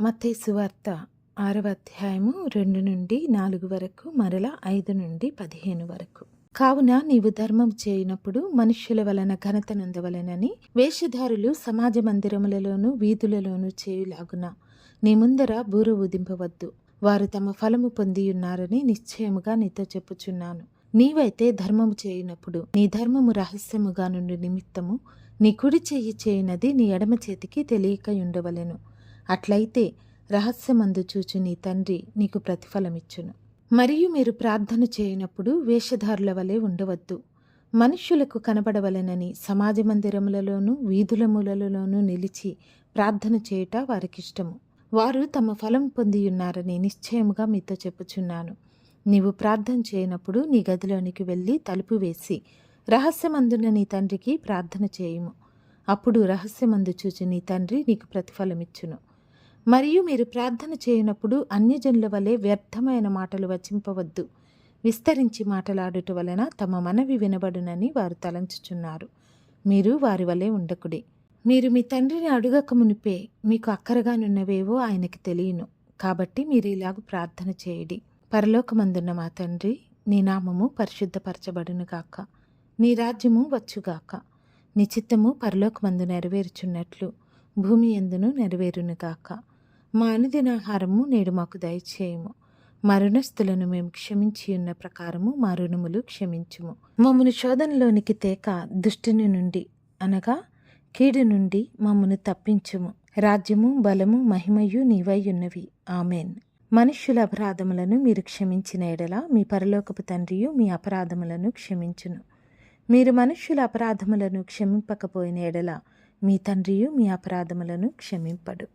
మత్తయి సువార్త ఆరవ అధ్యాయము రెండు నుండి నాలుగు వరకు మరల ఐదు నుండి పదిహేను వరకు. కావున నీవు ధర్మం చేయనప్పుడు మనుష్యుల వలన ఘనత నొందవలెనని వేషధారులు సమాజ మందిరములలోనూ వీధులలోనూ చేయులాగున నీ ముందర బూర ఊదింపవద్దు. వారు తమ ఫలము పొందియున్నారని నిశ్చయముగా నీతో చెప్పుచున్నాను. నీవైతే ధర్మము చేయనప్పుడు నీ ధర్మము రహస్యముగా నుండి నిమిత్తము నీ కుడి చెయ్యి చేయనది నీ ఎడమ చేతికి తెలియక ఉండవలెను. అట్లయితే రహస్యమందు చూచు నీ తండ్రి నీకు ప్రతిఫలమిచ్చును. మరియు మీరు ప్రార్థన చేయనప్పుడు వేషధారుల వలె ఉండవద్దు. మనుష్యులకు కనబడవలెనని సమాజ మందిరములలోనూ వీధుల మూలలలోనూ నిలిచి ప్రార్థన చేయుట వారికిష్టము. వారు తమ ఫలం పొందియున్నారని నిశ్చయముగా మీతో చెప్పుచున్నాను. నీవు ప్రార్థన చేయనప్పుడు నీ గదిలోనికి వెళ్ళి తలుపు వేసి రహస్యమందున నీ తండ్రికి ప్రార్థన చేయుము. అప్పుడు రహస్యమందు చూచి నీ తండ్రి నీకు ప్రతిఫలమిచ్చును. మరియు మీరు ప్రార్థన చేయనప్పుడు అన్యజనుల వలె వ్యర్థమైన మాటలు వచింపవద్దు. విస్తరించి మాటలాడుట వలన తమ మనవి వినబడునని వారు తలంచుచున్నారు. మీరు వారి వలె ఉండకుడి. మీరు మీ తండ్రిని అడుగక మునిపే మీకు అక్కరగానున్నవేవో ఆయనకి తెలియను. కాబట్టి మీరు ఇలాగ ప్రార్థన చేయడి. పరలోకమందున్న మా తండ్రి నీ నామము పరిశుద్ధపరచబడునుగాక నీ రాజ్యము వచ్చుగాక నీ చిత్తము పరలోకమందు నెరవేరుచున్నట్లు భూమి ఎందును నెరవేరునుగాక మా అనుదినాహారము నేడు మాకు దయచేయము. మరుణస్థులను మేము క్షమించి ఉన్న ప్రకారము మా రుణములు క్షమించుము. మమ్మను శోధనలోనికి తేక దుష్టిని నుండి అనగా కీడు నుండి మమ్మను తప్పించుము. రాజ్యము బలము మహిమయు నీవై ఉన్నవి ఆమెన్. మనుష్యుల అపరాధములను మీరు క్షమించిన ఎడల మీ పరలోకపు తండ్రియు మీ అపరాధములను క్షమించును. మీరు మనుష్యుల అపరాధములను క్షమింపకపోయిన ఎడల మీ తండ్రియు మీ అపరాధములను క్షమింపడు.